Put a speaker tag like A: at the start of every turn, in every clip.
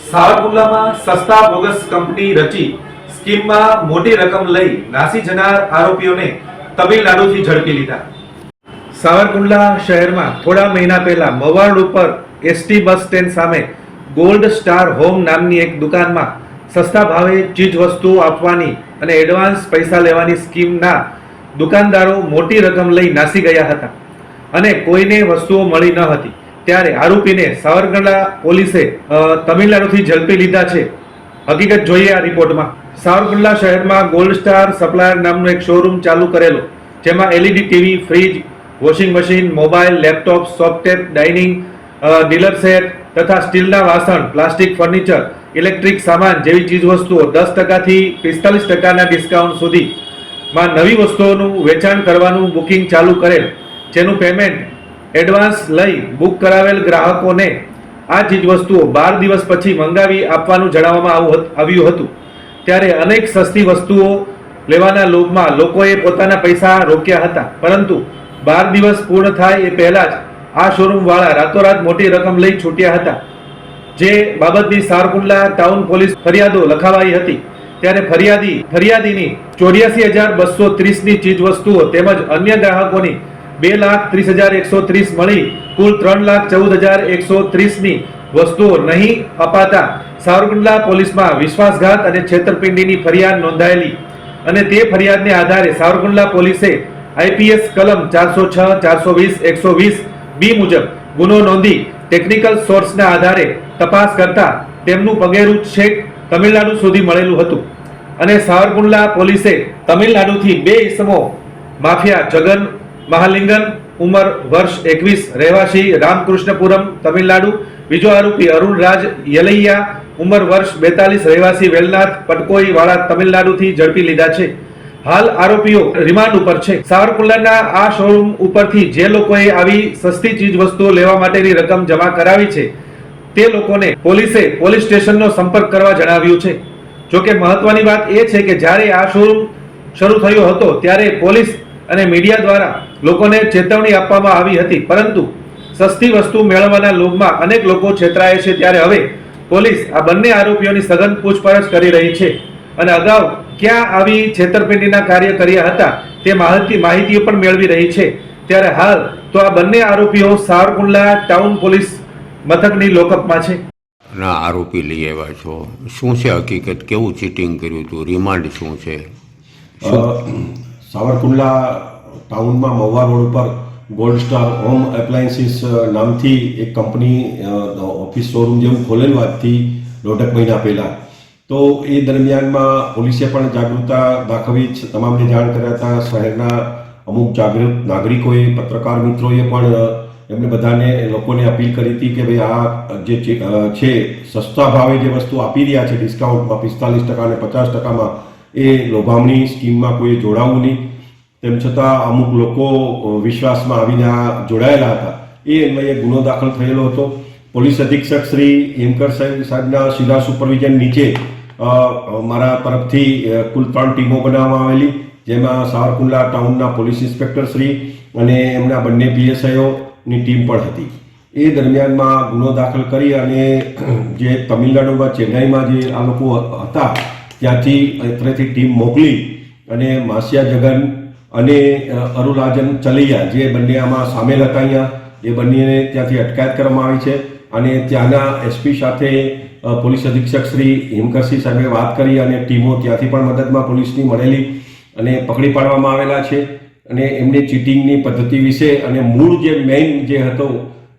A: સાવરકુંડલામાં સસ્તા bogus company રચી સ્કીમમાં મોટી રકમ લઈ નાસી જનાર આરોપીઓને તમિલનાડુથી ઝડપી લીધા. સાવરકુંડલા શહેરમાં થોડા મહિના પહેલા મવાડ ઉપર એસટી બસ સ્ટેન્ડ સામે ગોલ્ડ સ્ટાર હોમ નામની એક દુકાનમાં સસ્તા ભાવે ચીજ વસ્તુઓ આપવાની અને એડવાન્સ પૈસા લેવાની સ્કીમના દુકાનદારો મોટી રકમ લઈ નાસી ગયા હતા અને કોઈને વસ્તુઓ મળી ન હતી. ત્યારે આરોપીને સાવરકુંડલા પોલીસે તમિલનાડુથી ઝડપી લીધા છે. હકીકત જોઈએ આ રિપોર્ટમાં. સાવરકુંડલા શહેરમાં ગોલ્ડ સ્ટાર સપ્લાયર નામનો એક શોરૂમ ચાલુ કરેલો, જેમાં LED TV fridge washing machine mobile laptop software dining dealer set તથા સ્ટીલના વાસણ પ્લાસ્ટિક ફર્નિચર ઇલેક્ટ્રિક સામાન જેવી ચીજવસ્તુઓ દસ ટકાથી પિસ્તાલીસ ટકાના ડિસ્કાઉન્ટ સુધી માં નવી વસ્તુઓનું વેચાણ કરવાનું બુકિંગ ચાલુ કરેલ, જેનું પેમેન્ટ એડવાન્સ લઈ બુક કરાવેલ ગ્રાહકોને આ ચીજવસ્તુઓ બાર દિવસ પછી મંગાવી આપવાનું જણાવવામાં આવ્યું હતું. ત્યારે અનેક સસ્તી વસ્તુઓ લેવાના લોભમાં લોકોએ પોતાના પૈસા રોક્યા હતા. પરંતુ બાર દિવસ પૂર્ણ થાય એ પહેલા જ આ શોરૂમ વાળા રાતોરાત મોટી રકમ લઈ છૂટ્યા હતા. જે બાબતની સારકુંડલા ટાઉન પોલીસ ફરિયાદો લખાવાઈ હતી. ત્યારે ફરિયાદી, ફરિયાદીની ચોર્યાસી હજાર બસો ત્રીસની ચીજ વસ્તુઓ તેમજ અન્ય ગ્રાહકોની બે લાખ ત્રીસ હજાર એકસો ત્રીસ મળી. કુલ ત્રણ લાખ ચૌદ હજાર એકસો ત્રીસની વસ્તુઓ નહીં અપાતા. સાવરકુંડલા પોલીસમાં વિશ્વાસઘાત અને છેતરપિંડીની ફરિયાદ નોંધાયેલી. અને તે ફરિયાદને આધારે સાવરકુંડલા પોલીસે આઈપીએસ કલમ ચારસો છ, ચારસો વીસ, એકસો વીસ બી મુજબ ગુનો નોંધી ટેકનિકલ સોર્સના આધારે તપાસ કરતા તેમનું પગેરું છેક તમિલનાડુ સુધી મળેલું હતું. અને સાવરકુંડલા પોલીસે તમિલનાડુથી બે ઇસમો, માફિયા જગન મહાલિંગન ઉંમર વર્ષ એકવીસ, રહેવાસી રામકૃષ્ણપુરમ, તમિલનાડુ. બીજો આરોપી અરુણરાજ યલૈયા, ઉંમર વર્ષ બેતાલીસ, રહેવાસી વેલનાથ પટકોઈ વાળા તમિલનાડુથી ઝડપી લીધા છે. હાલ આરોપીઓ રિમાન્ડ ઉપર છે. સાવરકુંડલાના આ શોરૂમ ઉપરથી જે લોકોએ આવી સસ્તી ચીજ વસ્તુઓ લેવા માટેની રકમ જમા કરાવી છે, તે લોકોને પોલીસે પોલીસ સ્ટેશનનો સંપર્ક કરવા જણાવ્યું છે. જોકે મહત્વની વાત એ છે કે જ્યારે આ શોરૂમ શરૂ થયો હતો, ત્યારે પોલીસ અને મીડિયા દ્વારા લોકોને ચેતવણી આપવામાં આવી હતી. પરંતુ સસ્તી વસ્તુ મેળવવાના લોભમાં અનેક લોકો છેતરાય છે ત્યારે હવે પોલીસ આ બંને આરોપીઓની સઘન પૂછપરછ કરી રહી છે અને અગાઉ ક્યાં આવી છેતરપિંડીના કાર્ય કર્યા હતા તે માહિતી માહિતીઓ પણ મેળવી રહી છે. ત્યારે હાલ તો આ બંને આરોપીઓ સાવરકુંડલા ટાઉન પોલીસ મથકની લોકઅપમાં છે.
B: ના આરોપી લઈ આવ્યા છો. શું છે હકીકત? કેવું ચીટિંગ કર્યું હતું રિમાન્ડ શું છે?
C: સાવરકુંડલા ટાઉનમાં મહુવા રોડ ઉપર ગોલ્ડ સ્ટાર હોમ એપ્લાયન્સીસ નામથી એક કંપની ઓફિસ શોરૂમ જેવું ખોલેલું આજથી દોઢક મહિના પહેલાં. તો એ દરમિયાનમાં પોલીસે પણ જાગૃતતા દાખવી જ તમામને જાણ કર્યા હતા. શહેરના અમુક જાગૃત નાગરિકોએ, પત્રકાર મિત્રોએ પણ એમને બધાને લોકોને અપીલ કરી હતી કે ભાઈ આ જે છે, સસ્તા ભાવે જે વસ્તુ આપી રહ્યા છે ડિસ્કાઉન્ટમાં પિસ્તાલીસ ટકા અને પચાસ ટકામાં, એ લોભામણી સ્કીમમાં કોઈ જોડાવવું નહીં. તેમ છતાં અમુક લોકો વિશ્વાસમાં આવીને આ જોડાયેલા હતા. એ અન્વયે ગુનો દાખલ થયેલો હતો. પોલીસ અધિક્ષક શ્રી હેમકર સાહેબ સાહેબના સીધા સુપરવિઝન નીચે મારા તરફથી કુલ ત્રણ ટીમો બનાવવામાં આવેલી, જેમાં સાવરકુંડલા ટાઉનના પોલીસ ઇન્સ્પેક્ટર શ્રી અને એમના બંને પીએસઆઈઓની ટીમ પણ હતી. એ દરમિયાનમાં ગુનો દાખલ કરી અને જે તમિલનાડુમાં ચેન્નાઈમાં જે આ લોકો હતા ત્યાંથી અત્રેથી ટીમ મોકલી અને માસિયા જગન અને અરુરાજન ચલૈયા જે બંને આમાં સામેલ હતા અહીંયા, એ બંનેને ત્યાંથી અટકાયત કરવામાં આવી છે. અને ત્યાંના એસપી સાથે પોલીસ અધિક્ષક શ્રી હિમકરસિંહ સાહેબે વાત કરી અને ટીમો ત્યાંથી પણ મદદમાં પોલીસની મળેલી અને પકડી પાડવામાં આવેલા છે. અને એમને ચીટિંગની પદ્ધતિ વિશે અને મૂળ જે મેઇન જે હતો,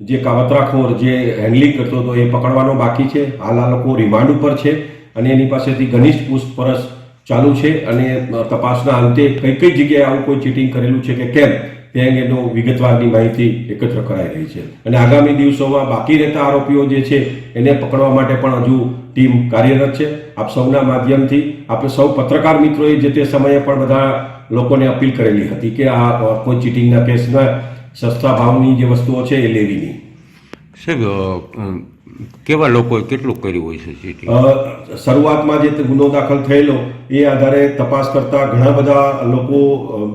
C: જે કાવતરાખોર જે હેન્ડલિંગ કરતો હતો એ પકડવાનો બાકી છે. હાલ આ લોકો રિમાન્ડ ઉપર છે અને એની પાસેથી ઘનિષ્ઠ પૂછપરછ ચાલુ છે અને તપાસના અંતે કઈ કઈ જગ્યાએ આવું કોઈ ચીટિંગ કરેલું છે કે કેમ, તે અંગેનો વિગતવારની માહિતી એકત્ર કરાઈ રહી છે. અને આગામી દિવસોમાં બાકી રહેતા આરોપીઓ જે છે, એને પકડવા માટે પણ હજુ ટીમ કાર્યરત છે. આપ સૌના માધ્યમથી આપણે સૌ પત્રકાર મિત્રોએ જે તે સમયે પણ બધા લોકોને અપીલ કરેલી હતી કે આ કોઈ ચીટિંગના કેસમાં સસ્તા ભાવની જે વસ્તુઓ છે એ લેવી નહીં.
B: સાહેબ કેવા લોકોએ કેટલું કર્યું હોય છે
C: શરૂઆતમાં જે ગુનો દાખલ થયેલો, એ આધારે તપાસ કરતા ઘણા બધા લોકો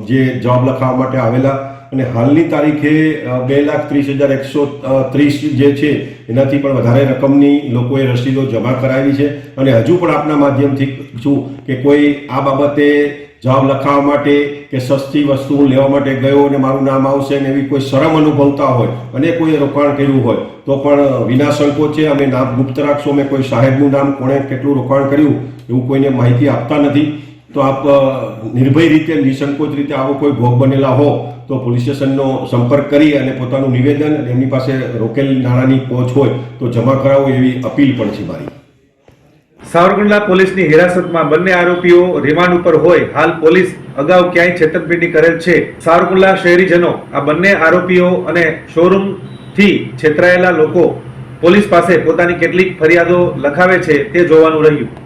C: જે જવાબ લખાવવા માટે આવેલા અને હાલની તારીખે બે લાખ ત્રીસ હજાર એકસો ત્રીસ જે છે, એનાથી પણ વધારે રકમની લોકોએ રસીદો જમા કરાવી છે. અને હજુ પણ આપના માધ્યમથી છું કે કોઈ આ બાબતે જવાબ લખાવવા માટે કે સસ્તી વસ્તુ લેવા માટે ગયો અને મારું નામ આવશે ને એવી કોઈ શરમ અનુભવતા હોય અને કોઈએ રોકાણ કર્યું હોય તો પણ વિના સંકોચે અમે નામ ગુપ્ત રાખશો અમે કોઈ સાહેબનું નામ કોણે કેટલું રોકાણ કર્યું એવું કોઈને માહિતી આપતા નથી. તો આપ નિર્ભય રીતે, નિસંકોચ રીતે આવો કોઈ ભોગ બનેલા હો તો પોલીસ સ્ટેશનનો સંપર્ક કરી અને પોતાનું નિવેદન અને એમની પાસે રોકેલ નાણાંની પહોંચ હોય તો જમા કરાવો એવી અપીલ પણ છે મારી.
A: સાવરકુંડલા પોલીસની હિરાસતમાં બંને આરોપીઓ રિમાન્ડ ઉપર હોય. હાલ પોલીસ અગાઉ ક્યાંય છેતરપિંડી કરેલ છે. સાવરકુંડલા શહેરીજનો, આ બંને આરોપીઓ અને શોરૂમ થી છેતરાયેલા લોકો પોલીસ પાસે પોતાની કેટલીક ફરિયાદો લખાવે છે તે જોવાનું રહ્યું.